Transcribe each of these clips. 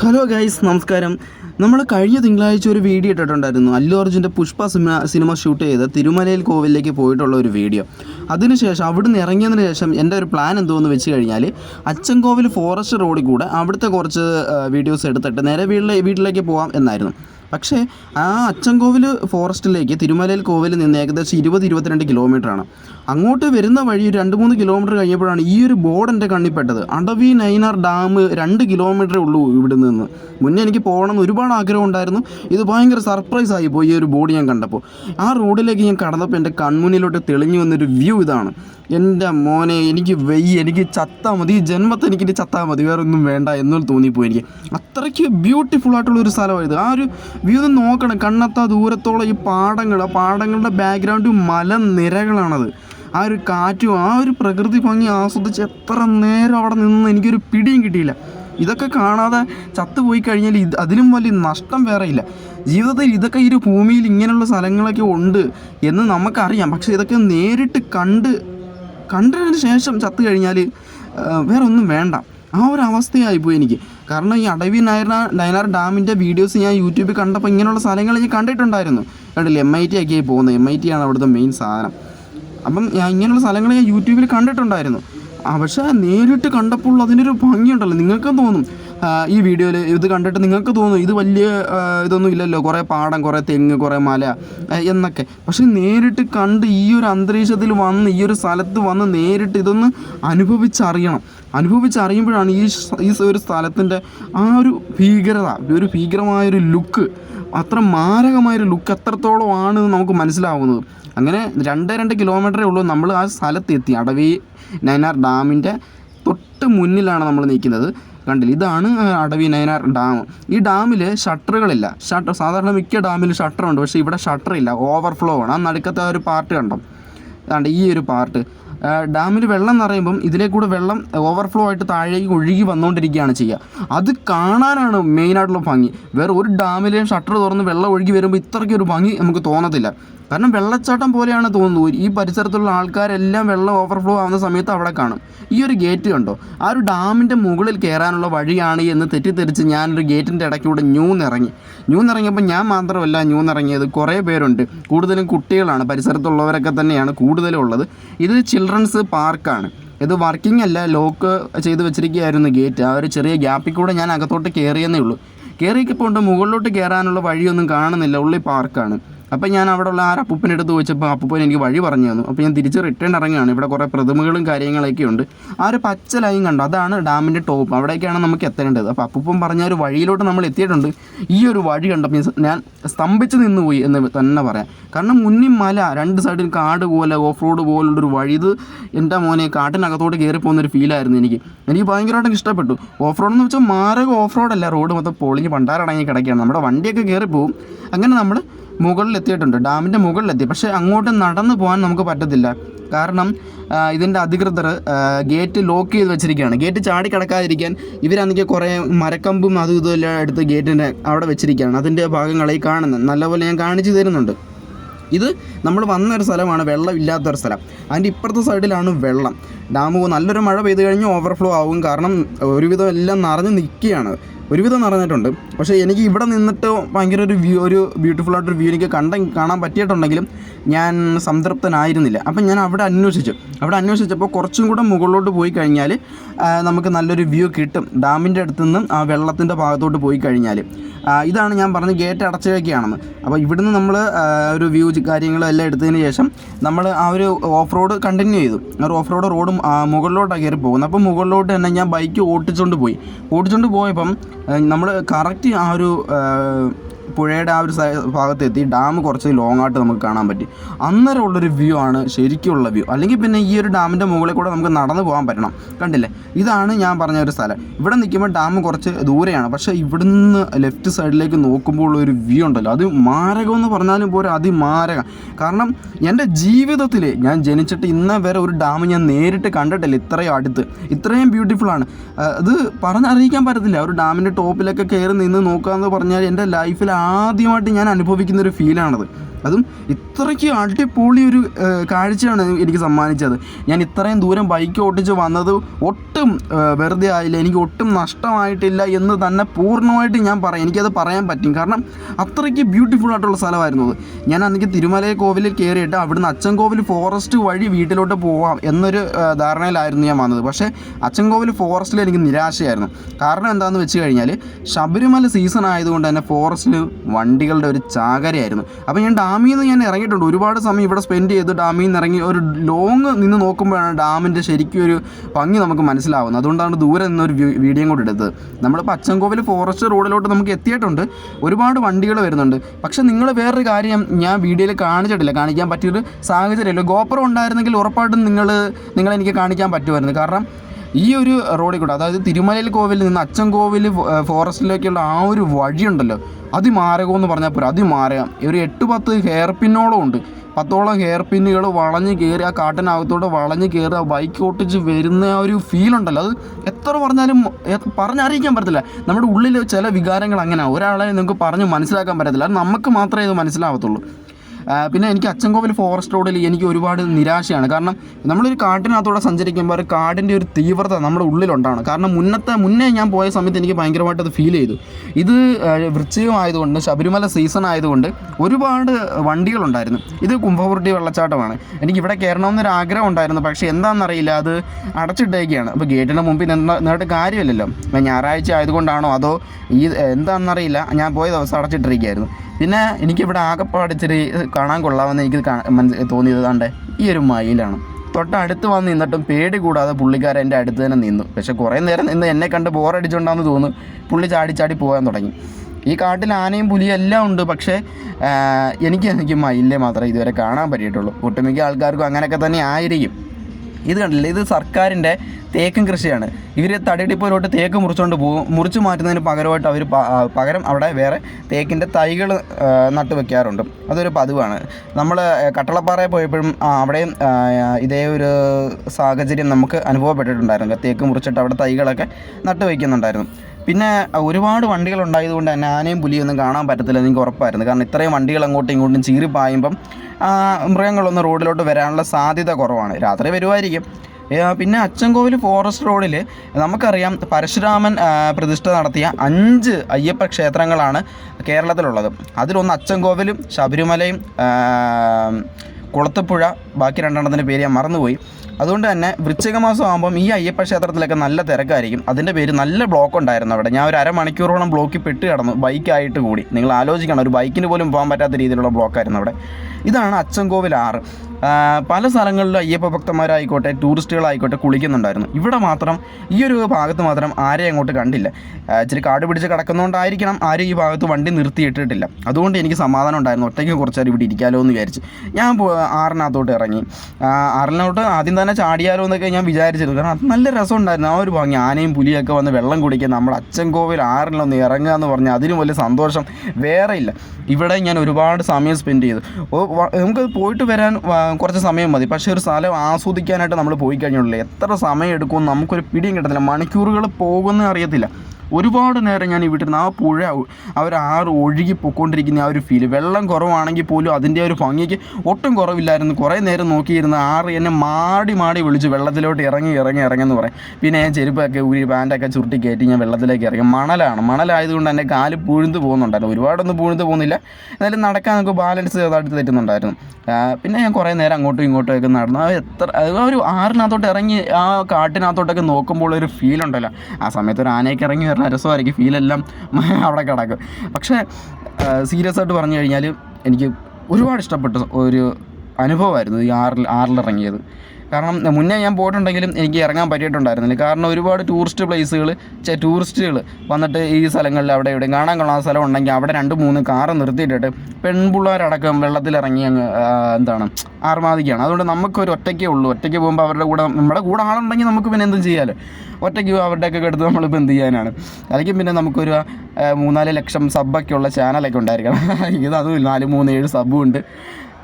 Hello guys നമസ്കാരം. നമ്മൾ കഴിഞ്ഞ തിങ്കളാഴ്ച ഒരു വീഡിയോ ഇട്ടിട്ടുണ്ടായിരുന്നു. അല്ലു അർജുന്റെ പുഷ്പ സിനിമ സിനിമ ഷൂട്ട് ചെയ്ത് തിരുമലയിൽ കോവിലേക്ക് പോയിട്ടുള്ള ഒരു വീഡിയോ അതിനുശേഷം അവിടുന്ന് ഇറങ്ങിയതിന് ശേഷം എന്റെ ഒരു പ്ലാൻ എന്തോന്ന് വെച്ച് കഴിഞ്ഞാൽ അച്ചൻകോവിൽ ഫോറസ്റ്റ് റോഡിൽ കൂടെ അവിടുത്തെ കുറച്ച് വീഡിയോസ് എടുത്തിട്ട് നേരെ വീട്ടിലെ വീട്ടിലേക്ക് പോകാം എന്നായിരുന്നു. പക്ഷേ ആ അച്ചൻകോവിൽ ഫോറസ്റ്റിലേക്ക് തിരുമലയിൽ കോവിൽ നിന്ന് ഏകദേശം ഇരുപത് ഇരുപത്തിരണ്ട് കിലോമീറ്ററാണ്. അങ്ങോട്ട് വരുന്ന വഴി ഒരു രണ്ട് മൂന്ന് കിലോമീറ്റർ കഴിഞ്ഞപ്പോഴാണ് ഈ ഒരു ബോർഡ് എന്റെ കണ്ണിപ്പെട്ടത് അടവി നൈനാർ ഡാം രണ്ട് കിലോമീറ്ററേ ഉള്ളൂ ഇവിടെ നിന്ന്. മുന്നേ എനിക്ക് പോകണം എന്ന് ഒരുപാട് ആഗ്രഹം ഉണ്ടായിരുന്നു. ഇത് ഭയങ്കര സർപ്രൈസ് ആയി പോയി ഈ ഒരു ബോർഡ് ഞാൻ കണ്ടപ്പോൾ. ആ റോഡിലേക്ക് ഞാൻ കടന്നപ്പോൾ എന്റെ കൺമുന്നിലോട്ട് തെളിഞ്ഞു വന്നൊരു വ്യൂ ഇതാണ്. എന്റെ മോനെ എനിക്ക് വെയ്യ എനിക്ക് ചത്താൽ മതി. ഈ ജന്മത്തെ എനിക്ക് ചത്താൽ മതി. വേറെ ഒന്നും വേണ്ട എന്നൊരു തോന്നിപ്പോയി എനിക്ക്. അത്രയ്ക്ക് ബ്യൂട്ടിഫുൾ ആയിട്ടുള്ള ഒരു സ്ഥലമായത് ആ ഒരു വ്യൂ ഒന്ന് നോക്കണം. കണ്ണെത്താ ദൂരത്തോളം ഈ പാടങ്ങൾ. ആ പാടങ്ങളുടെ ബാക്ക്ഗ്രൗണ്ട് മലനിരകളാണത് ആ ഒരു കാറ്റും ആ ഒരു പ്രകൃതി ഭംഗി ആസ്വദിച്ച് എത്ര നേരം അവിടെ നിന്ന് എനിക്കൊരു പിടിയും കിട്ടിയില്ല. ഇതൊക്കെ കാണാതെ ചത്തുപോയി കഴിഞ്ഞാൽ ഇത് അതിലും വലിയ നഷ്ടം വേറെ ഇല്ല ജീവിതത്തിൽ ഇതൊക്കെ ഈ ഒരു ഭൂമിയിൽ ഇങ്ങനെയുള്ള സ്ഥലങ്ങളൊക്കെ ഉണ്ട് എന്ന് നമുക്കറിയാം. പക്ഷേ ഇതൊക്കെ നേരിട്ട് കണ്ട് കണ്ടതിന് ശേഷം ചത്തു കഴിഞ്ഞാൽ വേറെ ഒന്നും വേണ്ട. ആ ഒരു അവസ്ഥയായിപ്പോയി എനിക്ക്. കാരണം ഈ അടവി നയനാർ നയനാർ ഡാമിന്റെ വീഡിയോസ് ഞാൻ യൂട്യൂബിൽ കണ്ടപ്പോൾ ഇങ്ങനെയുള്ള സ്ഥലങ്ങൾ ഞാൻ കണ്ടിട്ടുണ്ടായിരുന്നു. കണ്ടില്ലേ? എം ഐ ടി ഒക്കെയായി പോകുന്നത്. എം ഐ ടി ആണ് അവിടുത്തെ മെയിൻ സാധനം. അപ്പം ഞാൻ ഇങ്ങനെയുള്ള സ്ഥലങ്ങൾ ഞാൻ യൂട്യൂബിൽ കണ്ടിട്ടുണ്ടായിരുന്നു. പക്ഷേ നേരിട്ട് കണ്ടപ്പോൾ അതിനൊരു ഭംഗിയുണ്ടല്ലോ. നിങ്ങൾക്കും തോന്നും. ഈ വീഡിയോയിൽ ഇത് കണ്ടിട്ട് നിങ്ങൾക്ക് തോന്നും ഇത് വലിയ ഇതൊന്നും ഇല്ലല്ലോ. കുറേ പാടം കുറേ തെങ്ങ് കുറേ മല എന്നൊക്കെ. പക്ഷെ നേരിട്ട് കണ്ട് ഈ ഒരു അന്തരീക്ഷത്തിൽ വന്ന് ഈ ഒരു സ്ഥലത്ത് വന്ന് നേരിട്ട് ഇതൊന്ന് അനുഭവിച്ചറിയണം. അനുഭവിച്ചറിയുമ്പോഴാണ് ഈ ഈ ഒരു സ്ഥലത്തിന്റെ ആ ഒരു ഭീകരത ഒരു ഭീകരമായൊരു ലുക്ക് അത്ര മാരകമായൊരു ലുക്ക് എത്രത്തോളം ആണ് നമുക്ക് മനസ്സിലാവുന്നത്. അങ്ങനെ രണ്ട് രണ്ട് കിലോമീറ്ററേ ഉള്ളൂ നമ്മൾ ആ സ്ഥലത്തെത്തി. അടവി നയനാർ ഡാമിന്റെ തൊട്ട് മുന്നിലാണ് നമ്മൾ നിൽക്കുന്നത്. കണ്ടില്ല? ഇതാണ് അടവി നയനാർ ഡാം. ഈ ഡാമിൽ ഷട്ടറുകളില്ല. ഷട്ടർ സാധാരണ മിക്ക ഡാമിൽ ഷട്ടറുണ്ട്. പക്ഷേ ഇവിടെ ഷട്ടർ ഇല്ല ഓവർഫ്ലോ ആണ്. ആ നടുക്കത്തെ ഒരു പാർട്ട് കണ്ടോ? അതാണ്ട് ഈ ഒരു പാർട്ട് ഡാമിൽ വെള്ളം നിറയുമ്പം ഇതിലേ കൂടെ വെള്ളം ഓവർഫ്ലോ ആയിട്ട് താഴേക്ക് ഒഴുകി വന്നുകൊണ്ടിരിക്കുകയാണ് ചെയ്യുക അത് കാണാനാണ് മെയിനായിട്ടുള്ള ഭംഗി. വേറെ ഒരു ഡാമിലെയും ഷട്ടർ തുറന്ന് വെള്ളം ഒഴുകി വരുമ്പോൾ ഇത്രയ്ക്ക് ഒരു ഭംഗി നമുക്ക് തോന്നത്തില്ല. കാരണം വെള്ളച്ചാട്ടം പോലെയാണ് തോന്നുന്നത്. ഈ പരിസരത്തുള്ള ആൾക്കാരെല്ലാം വെള്ളം ഓവർഫ്ലോ ആവുന്ന സമയത്ത് അവിടെ കാണും. ഈ ഒരു ഗേറ്റ് കണ്ടോ? ആ ഒരു ഡാമിന്റെ മുകളിൽ കയറാനുള്ള വഴിയാണ് എന്ന് തെറ്റിദ്ധരിച്ച് ഞാനൊരു ഗേറ്റിന്റെ ഇടയ്ക്കൂടെ ന്യൂന്നിറങ്ങി. ന്യൂന്നിറങ്ങിയപ്പോൾ ഞാൻ മാത്രമല്ല ന്യൂന്നിറങ്ങിയത്. കുറേ പേരുണ്ട്. കൂടുതലും കുട്ടികളാണ്. പരിസരത്തുള്ളവരൊക്കെ തന്നെയാണ് കൂടുതലും ഉള്ളത്. ഇത് ചിൽഡ്രൻസ് പാർക്കാണ്. ഇത് വർക്കിംഗ് അല്ല ലോക്ക് ചെയ്ത് വെച്ചിരിക്കുകയായിരുന്നു ഗേറ്റ്. ആ ഒരു ചെറിയ ഗ്യാപ്പിൽ കൂടെ ഞാൻ അകത്തോട്ട് കയറിയെന്നേ ഉള്ളൂ. ഉണ്ട് മുകളിലോട്ട് കയറാനുള്ള വഴിയൊന്നും കാണുന്നില്ല ഉള്ളി പാർക്കാണ്. അപ്പം ഞാൻ അവിടെ ഉള്ള ആ അപ്പൂപ്പന്റെ അടുത്ത് ചോദിച്ചപ്പോൾ അപ്പൂപ്പൻ എനിക്ക് വഴി പറഞ്ഞു തന്നു. അപ്പോൾ ഞാൻ തിരിച്ച് റിട്ടേൺ ഇറങ്ങുകയാണ്. ഇവിടെ കുറേ പ്രതിമകളും കാര്യങ്ങളൊക്കെ ഉണ്ട്. ആ ഒരു പച്ച ലൈൻ കണ്ടു? അതാണ് ഡാമിന്റെ ടോപ്പ് അവിടേക്കാണ് നമുക്ക് എത്തേണ്ടത്. അപ്പോൾ അപ്പൂപ്പൻ പറഞ്ഞ ഒരു വഴിയിലോട്ട് നമ്മൾ എത്തിയിട്ടുണ്ട്. ഈ ഒരു വഴി കണ്ടപ്പോൾ ഞാൻ സ്തംഭിച്ച് നിന്നുപോയി എന്ന് തന്നെ പറയാം. കാരണം മുന്നിൽ മല രണ്ട് സൈഡിൽ കാട് പോലെ ഓഫ് റോഡ് പോലുള്ളൊരു വഴി. ഇത് എന്റെ മോനെ കാട്ടിനകത്തോട്ട് കയറി പോകുന്നൊരു ഫീലായിരുന്നു എനിക്ക്. എനിക്ക് ഭയങ്കരമായിട്ട് ഇഷ്ടപ്പെട്ടു. ഓഫ് റോഡ് എന്ന് വെച്ചാൽ മാരക ഓഫ് റോഡല്ല റോഡ് മൊത്തം പൊളിഞ്ഞ് പണ്ടാരടങ്ങി കിടക്കുകയാണ്. നമ്മുടെ വണ്ടിയൊക്കെ കയറി പോകും അങ്ങനെ നമ്മൾ മുകളിൽ എത്തിയിട്ടുണ്ട് ഡാമിന്റെ മുകളിലെത്തി. പക്ഷെ അങ്ങോട്ട് നടന്നു പോകാൻ നമുക്ക് പറ്റത്തില്ല. കാരണം ഇതിന്റെ അധികൃതർ ഗേറ്റ് ലോക്ക് ചെയ്ത് വെച്ചിരിക്കുകയാണ്. ഗേറ്റ് ചാടി കിടക്കാതിരിക്കാൻ ഇവരാണെങ്കിൽ കുറേ മരക്കമ്പും അതും ഇതും എല്ലാം എടുത്ത് ഗേറ്റിന്റെ അവിടെ വെച്ചിരിക്കുകയാണ്. അതിന്റെ ഭാഗങ്ങളെ കാണുന്നത്. നല്ലപോലെ ഞാൻ കാണിച്ചു തരുന്നുണ്ട്. ഇത് നമ്മൾ വന്നൊരു സ്ഥലമാണ് വെള്ളമില്ലാത്തൊരു സ്ഥലം. അതിന്റെ ഇപ്പുറത്തെ സൈഡിലാണ് വെള്ളം. ഡാം നല്ലൊരു മഴ പെയ്തു കഴിഞ്ഞ് ഓവർഫ്ലോ ആവും. കാരണം ഒരുവിധം എല്ലാം നിറഞ്ഞ് നിൽക്കുകയാണ്. ഒരുവിധം നിറഞ്ഞിട്ടുണ്ട്. പക്ഷേ എനിക്ക് ഇവിടെ നിന്നിട്ട് ഭയങ്കര ഒരു വ്യൂ ഒരു ബ്യൂട്ടിഫുൾ ആയിട്ടൊരു വ്യൂ എനിക്ക് കണ്ട കാണാൻ പറ്റിയിട്ടുണ്ടെങ്കിലും ഞാൻ സംതൃപ്തനായിരുന്നില്ല. അപ്പം ഞാൻ അവിടെ അന്വേഷിച്ചു. അവിടെ അന്വേഷിച്ചപ്പോൾ കുറച്ചും കൂടെ മുകളിലോട്ട് പോയി കഴിഞ്ഞാൽ നമുക്ക് നല്ലൊരു വ്യൂ കിട്ടും. ഡാമിന്റെ അടുത്ത് നിന്ന് ആ വെള്ളത്തിന്റെ ഭാഗത്തോട്ട് പോയി കഴിഞ്ഞാൽ ഇതാണ് ഞാൻ പറഞ്ഞ ഗേറ്റ് അടച്ചതൊക്കെയാണെന്ന്. അപ്പോൾ ഇവിടുന്ന് നമ്മൾ ഒരു വ്യൂ കാര്യങ്ങളെല്ലാം എടുത്തതിന് ശേഷം നമ്മൾ ആ ഒരു ഓഫ് റോഡ് കണ്ടിന്യൂ ചെയ്തു. ആ ഒരു ഓഫ് റോഡ് റോഡും മുകളിലോട്ടാണ് കയറി പോകുന്നത്. അപ്പോൾ മുകളിലോട്ട് തന്നെ ഞാൻ ബൈക്ക് ഓടിച്ചുകൊണ്ട് പോയി. ഓടിച്ചുകൊണ്ട് പോയപ്പം നമ്മൾ കറക്റ്റ് ആ ഒരു പുഴയുടെ ആ ഒരു ഭാഗത്തെത്തി. ഡാം കുറച്ച് ലോങ് ആയിട്ട് നമുക്ക് കാണാൻ പറ്റി. അന്നേരം ഉള്ളൊരു വ്യൂ ആണ് ശരിക്കുള്ള വ്യൂ അല്ലെങ്കിൽ പിന്നെ ഈ ഒരു ഡാമിന്റെ മുകളിൽ കൂടെ നമുക്ക് നടന്നു പോകാൻ പറ്റണം. കണ്ടില്ലേ? ഇതാണ് ഞാൻ പറഞ്ഞ ഒരു സ്ഥലം. ഇവിടെ നിൽക്കുമ്പോൾ ഡാം കുറച്ച് ദൂരെയാണ്. പക്ഷേ ഇവിടുന്ന് ലെഫ്റ്റ് സൈഡിലേക്ക് നോക്കുമ്പോൾ ഉള്ള ഒരു വ്യൂ ഉണ്ടല്ലോ. അത് മാരകം എന്ന് പറഞ്ഞാലും പോരെ അതിമാരകം. കാരണം എന്റെ ജീവിതത്തിൽ ഞാൻ ജനിച്ചിട്ട് ഇന്ന വരെ ഒരു ഡാം ഞാൻ നേരിട്ട് കണ്ടിട്ടില്ല ഇത്രയും അടുത്ത്. ഇത്രയും ബ്യൂട്ടിഫുൾ ആണ്. അത് പറഞ്ഞറിയിക്കാൻ പറ്റത്തില്ല. ഒരു ഡാമിന്റെ ടോപ്പിലൊക്കെ കയറി നിന്ന് നോക്കുക എന്ന് പറഞ്ഞാൽ എന്റെ ലൈഫിൽ ആദ്യമായിട്ട് ഞാൻ അനുഭവിക്കുന്ന ഒരു ഫീലാണത് അതും ഇത്രയ്ക്ക് അടിപൊളി ഒരു കാഴ്ചയാണ് എനിക്ക് സമ്മാനിച്ചത്. ഞാൻ ഇത്രയും ദൂരം ബൈക്ക് ഓട്ടിച്ച് വന്നത് ഒട്ടും വെറുതെ ആയില്ല. എനിക്ക് ഒട്ടും നഷ്ടമായിട്ടില്ല എന്ന് തന്നെ പൂർണമായിട്ട് ഞാൻ പറയാം. എനിക്കത് പറയാൻ പറ്റും. കാരണം അത്രയ്ക്ക് ബ്യൂട്ടിഫുൾ ആയിട്ടുള്ള സ്ഥലമായിരുന്നു അത്. ഞാൻ അന്നേക്ക് തിരുമല കോവിലിൽ കയറിയിട്ട് അവിടുന്ന് അച്ചൻകോവിൽ ഫോറസ്റ്റ് വഴി വീട്ടിലോട്ട് പോവാം എന്നൊരു ധാരണയിലായിരുന്നു ഞാൻ വന്നത്. പക്ഷേ അച്ചൻകോവിൽ ഫോറസ്റ്റിൽ എനിക്ക് നിരാശയായിരുന്നു. കാരണം എന്താണെന്ന് വെച്ച് കഴിഞ്ഞാൽ ശബരിമല സീസൺ ആയതുകൊണ്ട് തന്നെ ഫോറസ്റ്റിൽ വണ്ടികളുടെ ഒരു ചാകരയായിരുന്നു. അപ്പോൾ ഞാൻ ഡാമിൽ നിന്ന് ഞാൻ ഇറങ്ങിയിട്ടുണ്ട്. ഒരുപാട് സമയം ഇവിടെ സ്പെൻഡ് ചെയ്ത് ഡാമിൽ നിന്ന് ഇറങ്ങി ഒരു ലോങ് നിന്ന് നോക്കുമ്പോഴാണ് ഡാമിന്റെ ശരിക്കും ഒരു ഭംഗി നമുക്ക് മനസ്സിലാവുന്നത്. അതുകൊണ്ടാണ് ദൂരെ നിന്നൊരു വീഡിയോ കൂടെ എടുത്തത് നമ്മളിപ്പോൾ അച്ചൻകോവിൽ ഫോറസ്റ്റ് റോഡിലോട്ട് നമുക്ക് എത്തിയിട്ടുണ്ട്. ഒരുപാട് വണ്ടികൾ വരുന്നുണ്ട്. പക്ഷേ നിങ്ങൾ വേറൊരു കാര്യം ഞാൻ വീഡിയോയിൽ കാണിച്ചിട്ടില്ല. കാണിക്കാൻ പറ്റിയൊരു സാഹചര്യമില്ല. ഗോപുരം ഉണ്ടായിരുന്നെങ്കിൽ ഉറപ്പായിട്ടും നിങ്ങൾ നിങ്ങളെനിക്ക് കാണിക്കാൻ പറ്റുമായിരുന്നു. കാരണം ഈ ഒരു റോഡിൽ കൂടെ അതായത് തിരുമലയിൽ കോവിലിൽ നിന്ന് അച്ചൻകോവിൽ ഫോറസ്റ്റിലേക്കുള്ള ആ ഒരു വഴിയുണ്ടല്ലോ. അതിമാരകം എന്ന് പറഞ്ഞാൽ പോരാ അതിമാരകം. ഒരു എട്ട് പത്ത് ഹെയർ പിന്നോളം ഉണ്ട്. പത്തോളം ഹെയർ പിന്നുകൾ വളഞ്ഞ് കയറി ആ കാട്ടിനകത്തോടെ വളഞ്ഞ് കയറി ആ ബൈക്ക് ഓട്ടിച്ച് വരുന്ന ആ ഒരു ഫീൽ ഉണ്ടല്ലോ. അത് എത്ര പറഞ്ഞാലും പറഞ്ഞറിയിക്കാൻ പറ്റത്തില്ല. നമ്മുടെ ഉള്ളിൽ ചില വികാരങ്ങൾ അങ്ങനെ. ഒരാളെ നിങ്ങൾക്ക് പറഞ്ഞ് മനസ്സിലാക്കാൻ പറ്റത്തില്ല. അത് നമുക്ക് മാത്രമേ ഇത് മനസ്സിലാവത്തുള്ളൂ. പിന്നെ എനിക്ക് അച്ചൻകോവിൽ ഫോറസ്റ്റ് റോഡിൽ എനിക്ക് ഒരുപാട് നിരാശയാണ്. കാരണം നമ്മളൊരു കാട്ടിനകത്തൂടെ സഞ്ചരിക്കുമ്പോൾ ഒരു കാടിന്റെ ഒരു തീവ്രത നമ്മുടെ ഉള്ളിലുണ്ടാണ്. കാരണം മുന്നത്തെ മുന്നേ ഞാൻ പോയ സമയത്ത് എനിക്ക് ഭയങ്കരമായിട്ട് അത് ഫീൽ ചെയ്തു. ഇത് വൃശ്ചികമായതുകൊണ്ട് ശബരിമല സീസൺ ആയതുകൊണ്ട് ഒരുപാട് വണ്ടികളുണ്ടായിരുന്നു. ഇത് കുംഭവൃട്ടി വെള്ളച്ചാട്ടമാണ്. എനിക്ക് ഇവിടെ കയറണമെന്നൊരു ആഗ്രഹം ഉണ്ടായിരുന്നു. പക്ഷേ എന്താണെന്നറിയില്ല അത് അടച്ചിട്ടേക്കാണ്. അപ്പോൾ ഗേറ്റിന്റെ മുമ്പിൽ നിന്ന് നിന്നിട്ട് കാര്യമില്ലല്ലോ. ഞായറാഴ്ച ആയതുകൊണ്ടാണോ അതോ ഈ എന്താണെന്നറിയില്ല. ഞാൻ പോയ ദിവസം അടച്ചിട്ടിരിക്കുകയായിരുന്നു. പിന്നെ എനിക്കിവിടെ ആകെപ്പാട് ഇച്ചിരി കാണാൻ കൊള്ളാമെന്ന് എനിക്ക് തോന്നിയത് കണ്ടേ ഈ ഒരു മയിലാണ്. തൊട്ടടുത്ത് വന്ന് നിന്നിട്ടും പേടി കൂടാതെ പുള്ളിക്കാരൻ എന്റെ അടുത്ത് തന്നെ നിന്നു. പക്ഷേ കുറേ നേരം നിന്ന് എന്നെ കണ്ട് ബോറടിച്ചുകൊണ്ടാന്ന് തോന്നുന്നു പുള്ളി ചാടി ചാടി പോകാൻ തുടങ്ങി. ഈ കാട്ടിൽ ആനയും പുലിയും എല്ലാം ഉണ്ട് പക്ഷേ എനിക്ക് എനിക്ക് മയിലിനെ മാത്രമേ ഇതുവരെ കാണാൻ പറ്റിയിട്ടുള്ളൂ. ഒട്ടുമിക്ക ആൾക്കാർക്കും അങ്ങനെയൊക്കെ തന്നെ ആയിരിക്കും. ഇത് കണ്ടില്ലേ? ഇത് സർക്കാരിന്റെ തേക്കും കൃഷിയാണ്. ഇവർ തടിയടിപ്പോലോട്ട് തേക്ക് മുറിച്ചുകൊണ്ട് പോകും മുറിച്ച് മാറ്റുന്നതിന് പകരമായിട്ട് അവർ പകരം അവിടെ വേറെ തേക്കിന്റെ തൈകൾ നട്ടു വെക്കാറുണ്ട്. അതൊരു പതിവാണ്. നമ്മൾ കട്ടളപ്പാറയിൽ പോയപ്പോഴും അവിടെയും ഇതേ ഒരു സാഹചര്യം നമുക്ക് അനുഭവപ്പെട്ടിട്ടുണ്ടായിരുന്നു. തേക്ക് മുറിച്ചിട്ട് അവിടെ തൈകളൊക്കെ നട്ടു വയ്ക്കുന്നുണ്ടായിരുന്നു പിന്നെ ഒരുപാട് വണ്ടികൾ ഉണ്ടായതുകൊണ്ട് തന്നെ ആനയും പുലിയൊന്നും കാണാൻ പറ്റത്തില്ല എനിക്ക് ഉറപ്പായിരുന്നു. കാരണം ഇത്രയും വണ്ടികൾ അങ്ങോട്ടും ഇങ്ങോട്ടും ചീറി പായുമ്പം മൃഗങ്ങളൊന്നും റോഡിലോട്ട് വരാനുള്ള സാധ്യത കുറവാണ്. രാത്രി വരുമായിരിക്കും പിന്നെ അച്ചൻകോവിൽ ഫോറസ്റ്റ് റോഡിൽ നമുക്കറിയാം പരശുരാമൻ പ്രതിഷ്ഠ നടത്തിയ അഞ്ച് അയ്യപ്പ ക്ഷേത്രങ്ങളാണ് കേരളത്തിലുള്ളത്. അതിലൊന്ന് അച്ചൻകോവിലും ശബരിമലയും ആ, കുളത്തുപുഴ ബാക്കി രണ്ടെണ്ണത്തിന്റെ പേര് ഞാൻ മറന്നുപോയി. അതുകൊണ്ട് തന്നെ വൃശ്ചിക മാസം ആകുമ്പം ഈ അയ്യപ്പ ക്ഷേത്രത്തിലൊക്കെ നല്ല തിരക്കായിരിക്കും. അതിന്റെ പേര് നല്ല ബ്ലോക്ക് ഉണ്ടായിരുന്നു അവിടെ. ഞാൻ ഒരു അരമണിക്കൂറോളം ബ്ലോക്കിൽ പെട്ട് കിടന്നു ബൈക്കായിട്ട് കൂടി. നിങ്ങൾ ആലോചിക്കണം ഒരു ബൈക്കിന് പോലും പോകാൻ പറ്റാത്ത രീതിയിലുള്ള ബ്ലോക്കായിരുന്നു അവിടെ. ഇതാണ് അച്ചൻകോവിൽ ആറ്. പല സ്ഥലങ്ങളിലും അയ്യപ്പ ഭക്തന്മാരായിക്കോട്ടെ ടൂറിസ്റ്റുകളായിക്കോട്ടെ കുളിക്കുന്നുണ്ടായിരുന്നു. ഇവിടെ മാത്രം ഈ ഒരു ഭാഗത്ത് മാത്രം ആരെയും അങ്ങോട്ട് കണ്ടില്ല. ഇച്ചിരി കാട് പിടിച്ച് കിടക്കുന്നതുകൊണ്ടായിരിക്കണം ആരും ഈ ഭാഗത്ത് വണ്ടി നിർത്തിയിട്ടിട്ടില്ല. അതുകൊണ്ട് എനിക്ക് സമാധാനം ഉണ്ടായിരുന്നു. ഒറ്റയ്ക്ക് കുറച്ചേരം ഇവിടെ ഇരിക്കാമല്ലോ എന്ന് വിചാരിച്ച്. ഞാൻ ആറിനകത്തോട്ട് ഇറങ്ങി. ആറിനോട്ട് ആദ്യം തന്നെ ചാടിയാലോ എന്നൊക്കെ ഞാൻ വിചാരിച്ചിരുന്നു. കാരണം അത് നല്ല രസം ഉണ്ടായിരുന്നു ആ ഒരു ഭംഗി. ആനയും പുലിയൊക്കെ വന്ന് വെള്ളം കുടിക്കുക നമ്മുടെ അച്ഛൻ കോവിൽ ആറിലൊന്ന് ഇറങ്ങുക എന്ന് പറഞ്ഞാൽ അതിനും വലിയ സന്തോഷം വേറെ ഇല്ല. ഇവിടെ ഞാൻ ഒരുപാട് സമയം സ്പെൻഡ് ചെയ്തു. നമുക്ക് പോയിട്ട് വരാൻ കുറച്ച് സമയം മതി. പക്ഷേ ഒരു സ്ഥലം ആസ്വദിക്കാനായിട്ട് നമ്മൾ പോയി കഴിഞ്ഞുള്ളൂ എത്ര സമയം എടുക്കുമെന്ന് നമുക്കൊരു പിടിയും കിട്ടത്തില്ല. മണിക്കൂറുകൾ പോകുന്നേ അറിയത്തില്ല. ഒരുപാട് നേരം ഞാൻ ഇവിടെ ആ പുഴ ഒരു ആറ് ഒഴുകി പൊയ്ക്കൊണ്ടിരിക്കുന്ന ആ ഒരു ഫീൽ വെള്ളം കുറവാണെങ്കിൽ പോലും അതിന്റെ ഒരു ഭംഗിക്ക് ഒട്ടും കുറവില്ലായിരുന്നു. കുറേ നേരം നോക്കിയിരുന്ന ആറ് എന്നെ മാടി മാടി വിളിച്ച് വെള്ളത്തിലോട്ട് ഇറങ്ങി ഇറങ്ങി ഇറങ്ങി പറയും. പിന്നെ ഞാൻ ചെരുപ്പൊക്കെ ഊരി പാന്റൊക്കെ ചുരുട്ടി കയറ്റി ഞാൻ വെള്ളത്തിലേക്ക് ഇറങ്ങി. മണലാണ്. മണലായതുകൊണ്ട് എന്റെ കാൽ പുഴുന്ന് പോകുന്നുണ്ടായിരുന്നു ഒരുപാടൊന്നും പുഴുന്ന് പോകുന്നില്ല. എന്നാലും നടക്കാൻ നമുക്ക് ബാലൻസ് ചെറുതായിട്ട് തെറ്റുന്നുണ്ടായിരുന്നു. പിന്നെ ഞാൻ കുറേ നേരം അങ്ങോട്ടും ഇങ്ങോട്ടും ഒക്കെ നടന്നു. അത് എത്ര ഒരു ആറിനകത്തോട്ട് ഇറങ്ങി ആ കാട്ടിനകത്തോട്ടൊക്കെ നോക്കുമ്പോൾ ഒരു ഫീൽ ഉണ്ടല്ലോ. ആ സമയത്ത് ഒരു ആനയൊക്കെ ഇറങ്ങി രസമായിരിക്കും. ഫീലെല്ലാം അവിടെ കിടക്കും. പക്ഷേ സീരിയസ് ആയിട്ട് പറഞ്ഞു കഴിഞ്ഞാൽ എനിക്ക് ഒരുപാട് ഇഷ്ടപ്പെട്ട ഒരു അനുഭവമായിരുന്നു ഈ ആറിൽ ആറിലിറങ്ങിയത്. കാരണം മുന്നേ ഞാൻ പോയിട്ടുണ്ടെങ്കിലും എനിക്ക് ഇറങ്ങാൻ പറ്റിയിട്ടുണ്ടായിരുന്നില്ല. കാരണം ഒരുപാട് ടൂറിസ്റ്റ് പ്ലേസുകൾ ടൂറിസ്റ്റുകൾ വന്നിട്ട് ഈ സ്ഥലങ്ങളിൽ അവിടെ ഇവിടെ കാണാൻ കൊള്ളാത്ത സ്ഥലം ഉണ്ടെങ്കിൽ അവിടെ രണ്ട് മൂന്ന് കാറ് നിർത്തിയിട്ടിട്ട് പെൺപിള്ളേരടക്കം വെള്ളത്തിലിറങ്ങി അങ്ങ് എന്താണ് ആർമാദിക്കുകയാണ്. അതുകൊണ്ട് നമുക്കൊരു ഒറ്റയ്ക്കേ ഉള്ളൂ. ഒറ്റയ്ക്ക് പോകുമ്പോൾ അവരുടെ കൂടെ നമ്മുടെ കൂടെ ആളുണ്ടെങ്കിൽ നമുക്ക് പിന്നെ എന്തും ചെയ്യാമല്ലോ ഒറ്റയ്ക്ക് അവരുടെയൊക്കെ എടുത്ത് നമ്മളിപ്പോൾ എന്ത് ചെയ്യാനാണ്. അല്ലെങ്കിൽ പിന്നെ നമുക്കൊരു മൂന്നാൽ ലക്ഷം സബ്ബൊക്കെ ഉള്ള ചാനലൊക്കെ ഉണ്ടായിരിക്കണം. ഇത് അതും നാല് മൂന്ന് ഏഴ് സബ്ബും ഉണ്ട്.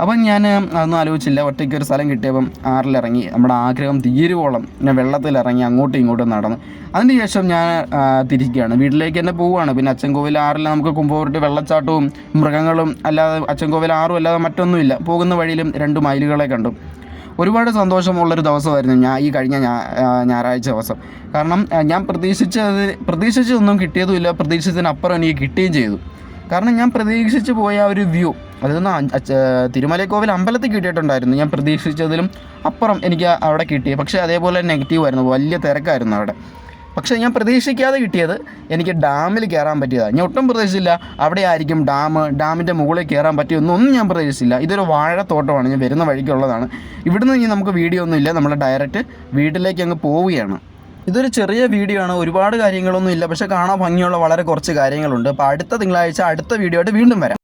അപ്പം ഞാൻ അതൊന്നും ആലോചിച്ചില്ല. ഒറ്റയ്ക്ക് ഒരു സ്ഥലം കിട്ടിയപ്പം ആറിലിറങ്ങി നമ്മുടെ ആഗ്രഹം തീരുവോളം ഞാൻ വെള്ളത്തിലിറങ്ങി അങ്ങോട്ടും ഇങ്ങോട്ടും നടന്നു. അതിന് ശേഷം ഞാൻ തിരിക്കുകയാണ്. വീട്ടിലേക്ക് തന്നെ പോവുകയാണ്. പിന്നെ അച്ചൻകോവിൽ ആറിൽ നമുക്ക് കുമ്പോറിട്ട് വെള്ളച്ചാട്ടവും മൃഗങ്ങളും അല്ലാതെ അച്ചൻകോവിൽ ആറും അല്ലാതെ മറ്റൊന്നുമില്ല. പോകുന്ന വഴിയിലും രണ്ട് മയിലുകളെ കണ്ടു. ഒരുപാട് സന്തോഷമുള്ളൊരു ദിവസമായിരുന്നു ഞാൻ ഈ കഴിഞ്ഞ ഞായറാഴ്ച ദിവസം. കാരണം ഞാൻ പ്രതീക്ഷിച്ചത് പ്രതീക്ഷിച്ചതൊന്നും കിട്ടിയതുമില്ല. പ്രതീക്ഷിച്ചതിനപ്പുറം എനിക്ക് കിട്ടുകയും ചെയ്തു. കാരണം ഞാൻ പ്രതീക്ഷിച്ച് പോയ ഒരു വ്യൂ അതൊന്ന് തിരുമലക്കോവിൽ അമ്പലത്തിൽ കിട്ടിയിട്ടുണ്ടായിരുന്നു. ഞാൻ പ്രതീക്ഷിച്ചതിലും അപ്പുറം എനിക്ക് അവിടെ കിട്ടി. പക്ഷേ അതേപോലെ നെഗറ്റീവ് ആയിരുന്നു. വലിയ തിരക്കായിരുന്നു അവിടെ. പക്ഷേ ഞാൻ പ്രതീക്ഷിക്കാതെ കിട്ടിയത് എനിക്ക് ഡാമിൽ കയറാൻ പറ്റിയതാണ്. ഞാൻ ഒട്ടും പ്രതീക്ഷിച്ചില്ല അവിടെ ആയിരിക്കും ഡാം ഡാമിന്റെ മുകളിൽ കയറാൻ പറ്റിയൊന്നും ഞാൻ പ്രതീക്ഷിച്ചില്ല. ഇതൊരു വാഴത്തോട്ടമാണ്. ഞാൻ വരുന്ന വഴിക്കുള്ളതാണ്. ഇവിടുന്ന് ഇനി നമുക്ക് വീഡിയോ ഒന്നുമില്ല. നമ്മൾ ഡയറക്റ്റ് വീട്ടിലേക്ക് അങ്ങ് പോവുകയാണ്. ഇതൊരു ചെറിയ വീഡിയോ ആണ്. ഒരുപാട് കാര്യങ്ങളൊന്നും ഇല്ല പക്ഷേ കാണാൻ ഭംഗിയുള്ള വളരെ കുറച്ച് കാര്യങ്ങളുണ്ട്. അപ്പോൾ അടുത്ത തിങ്കളാഴ്ച അടുത്ത വീഡിയോ ആയിട്ട് വീണ്ടും വരാം.